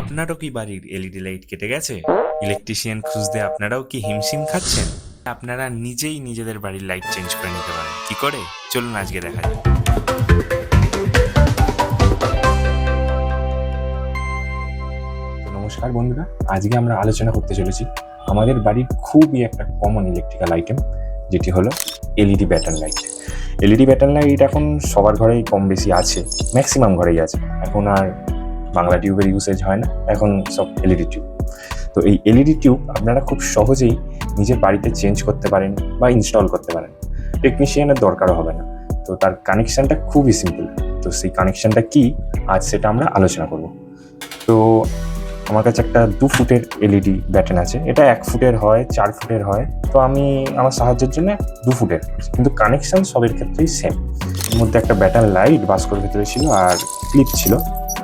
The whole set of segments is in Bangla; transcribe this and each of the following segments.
আপনারও কি বাড়ির এলইডি লাইট কেটে গেছে? ইলেকট্রিশিয়ান খুঁজতে আপনারাও কি হিমশিম খাচ্ছেন? আপনারা নিজেই নিজেদের বাড়ির লাইট চেঞ্জ করে নিতে পারেন। কি করে? চলুন আজকে দেখা যাক নমস্কার বন্ধুরা, আজকে আমরা আলোচনা করতে চলেছি আমাদের বাড়ির খুবই একটা কমন ইলেকট্রিক্যাল আইটেম যেটি হলো LED battery light LED battery light এখন সবার ঘরেই কম বেশি আছে ম্যাক্সিমাম ঘরেই আছে। এখন আর বাংলা টিউবের ইউসেজ হয় না, এখন সব এলইডি টিউব তো এই এলইডি টিউব আপনারা খুব সহজেই নিজের বাড়িতে চেঞ্জ করতে পারেন বা ইনস্টল করতে পারেন। টেকনিশিয়ানের দরকারও হবে না। তো তার কানেকশানটা খুবই সিম্পল তো সেই কানেকশানটা কি, আজ সেটা আমরা আলোচনা করব। তো আমার কাছে একটা দু ফুটের এলইডি ব্যাটেন আছে। এটা এক ফুটের হয়, চার ফুটের হয়। তো আমি আমার সাহায্যের জন্য দু ফুটের কিন্তু কানেকশান সবের ক্ষেত্রেই সেম এর মধ্যে একটা ব্যাটার লাইট বাস্কর ভেতরে ছিল আর ক্লিপ ছিল।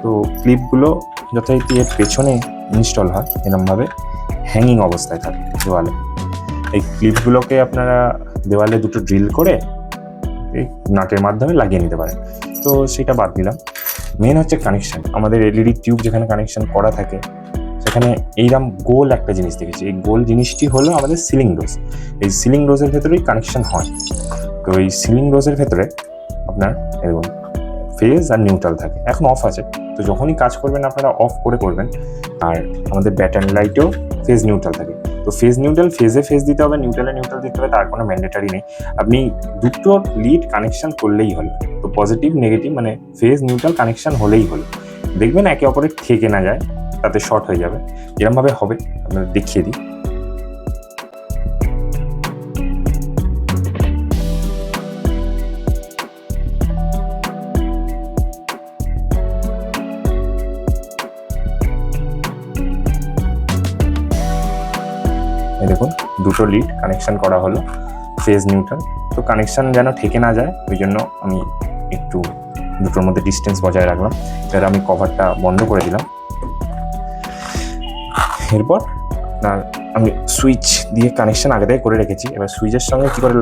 তো ক্লিপগুলো যথারীতি এর পেছনে ইনস্টল হয় এরমভাবে হ্যাঙ্গিং অবস্থায় থাকে দেওয়ালে। এই ক্লিপগুলোকে আপনারা দেওয়ালে দুটো ড্রিল করে এই নাটের মাধ্যমে লাগিয়ে নিতে পারেন। তো সেটা বাদ দিলাম। মেন হচ্ছে কানেকশান আমাদের এলইডি টিউব যেখানে কানেকশান করা থাকে, সেখানে এইরকম গোল একটা জিনিস দেখেছি। এই গোল জিনিসটি হলো আমাদের সিলিং ডোজ এই সিলিং ডোজের ভেতরেই কানেকশন হয়। তো এই সিলিং ডোজের ভেতরে আপনার এরকম ফেজ আর নিউট্রাল থাকে। এখন অফ আছে। তো যখনই কাজ করবেন, আপনারা অফ করে করবেন। আর আমাদের ব্যাটার্ন লাইটেও ফেজ নিউট্রাল থাকে। তো ফেজ নিউট্রাল ফেজে ফেজ দিতে হবে নিউট্রালে নিউট্রাল দিতে হবে, তার কোনো ম্যান্ডেটারি নেই। আপনি দুটো লিড কানেকশন করলেই হলো। তো পজিটিভ নেগেটিভ মানে ফেজ নিউট্রাল কানেকশন হলেই হলো। দেখবেন একে অপরের থেকে না যায়, তাতে শর্ট হয়ে যাবে। এরমভাবে হবে, আপনাদের দেখিয়ে দিই। এই দেখুন দুটো লিড কানেকশন করা হলো ফেজ নিউট্রাল তো কানেকশন যেন ঠেকে না যায়, ওই জন্য আমি একটু দুটোর মধ্যে ডিস্টেন্স বজায় রাখলাম। এবার আমি কভারটা বন্ধ করে দিলাম। এরপর আপনার আমি সুইচ দিয়ে কানেকশন আগে থেকে করে রেখেছি। এবার সুইচের সঙ্গে কী করে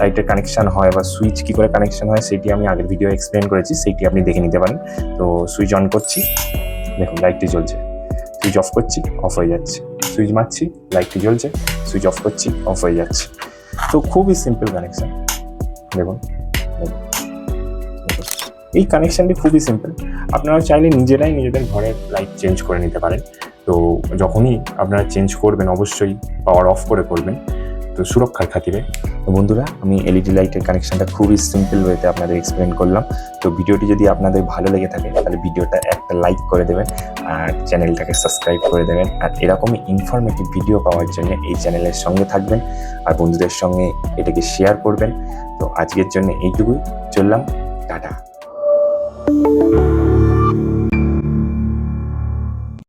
লাইটের কানেকশন হয় বা সুইচ কী করে কানেকশন হয়, সেটি আমি আগের ভিডিও এক্সপ্লেন করেছি সেইটি আপনি দেখে নিতে পারেন। তো সুইচ অন করছি। দেখুন লাইটটি জ্বলছে। সুইচ অফ করছি অফ হয়ে যাচ্ছে। সুইচ মারছি লাইটটি জ্বলছে। সুইচ অফ করছি, অফ হয়ে যাচ্ছে। তো খুবই সিম্পল কানেকশান দেখুন। এই কানেকশানটি খুবই সিম্পল আপনারা চাইলে নিজেরাই নিজেদের ঘরের লাইট চেঞ্জ করে নিতে পারেন। তো যখনই আপনারা চেঞ্জ করবেন, অবশ্যই পাওয়ার অফ করে করবেন। তো সুরক্ষার খাতিরে। তো বন্ধুরা, আমি এলইডি লাইটের কানেকশনটা খুবই সিম্পল ওয়েতে আপনাদের এক্সপ্লেন করলাম। তো ভিডিওটি যদি আপনাদের ভালো লেগে থাকে, তাহলে ভিডিওটা একটা লাইক করে দেবেন আর চ্যানেলটাকে সাবস্ক্রাইব করে দেবেন। আর এরকমই ইনফরমেটিভ ভিডিও পাওয়ার জন্য এই চ্যানেলের সঙ্গে থাকবেন আর বন্ধুদের সঙ্গে এটাকে শেয়ার করবেন। তো আজকের জন্য এইটুকুই। চললাম, টাটা।